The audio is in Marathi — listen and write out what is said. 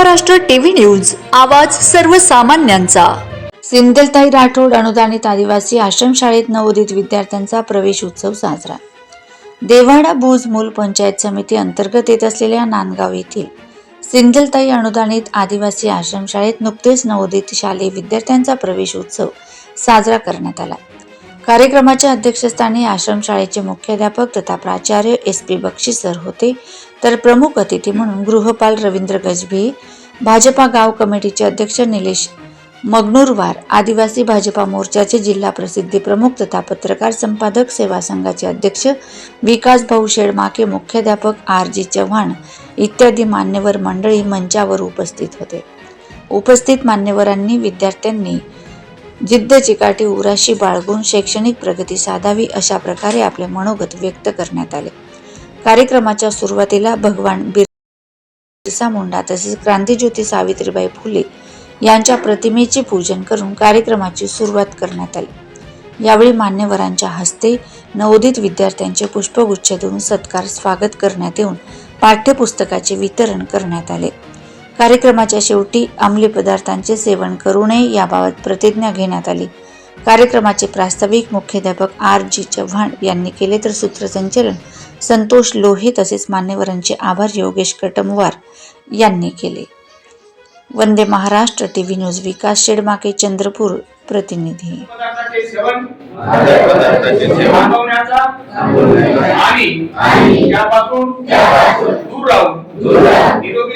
महाराष्ट्र टीव्ही न्यूज आवाज सर्वसामान्यांचा. सिंधलताई राठोड अनुदानित आदिवासी आश्रमशाळेत नवोदित विद्यार्थ्यांचा प्रवेश उत्सव साजरा. देवाडा भुज मूल पंचायत समिती अंतर्गत येत असलेल्या नांदगाव येथील सिंधलताई अनुदानित आदिवासी आश्रमशाळेत नुकतेच नवोदित शालेय विद्यार्थ्यांचा प्रवेश उत्सव साजरा करण्यात आला. कार्यक्रमाच्या अध्यक्षस्थानी आश्रमशाळेचे मुख्याध्यापक तथा प्राचार्य एस पी बक्षी सर होते. तर प्रमुख अतिथी म्हणून गृहपाल रवींद्र गजबी भाजपा गाव कमिटीचे अध्यक्ष निलेश मगनूरवार आदिवासी भाजपा मोर्चाचे जिल्हा प्रसिद्धी प्रमुख तथा पत्रकार संपादक सेवा संघाचे अध्यक्ष विकास भाऊ शेडमाके मुख्याध्यापक आर जी चव्हाण इत्यादी मान्यवर मंडळी मंचावर उपस्थित होते. उपस्थित मान्यवरांनी विद्यार्थ्यांनी जिद्द चिकाटी उराशी बाळगून शैक्षणिक प्रगती साधावी अशा प्रकारे आपले मनोगत व्यक्त करण्यात आले. कार्यक्रमाच्या सुरुवातीला भगवान बिरसा मुंडा तसेच क्रांतीज्योती सावित्रीबाई फुले यांच्या प्रतिमेचे पूजन करून कार्यक्रमाची सुरुवात करण्यात आली. यावेळी मान्यवरांच्या हस्ते नवोदित विद्यार्थ्यांचे पुष्पगुच्छ देऊन सत्कार स्वागत करण्यात येऊन पाठ्यपुस्तकाचे वितरण करण्यात आले. कार्यक्रमाच्या शेवटी अंमली पदार्थांचे सेवन करू नये याबाबत प्रतिज्ञा घेण्यात आली. कार्यक्रमाचे प्रास्ताविक मुख्याध्यापक आर जी चव्हाण यांनी केले तर सूत्रसंचलन. संतोष लोहे तसेच मान्यवरांचे आभार योगेश कटमवार यांनी केले. वंदे महाराष्ट्र टीव्ही न्यूज विकास शेडमाके चंद्रपूर प्रतिनिधी. आणि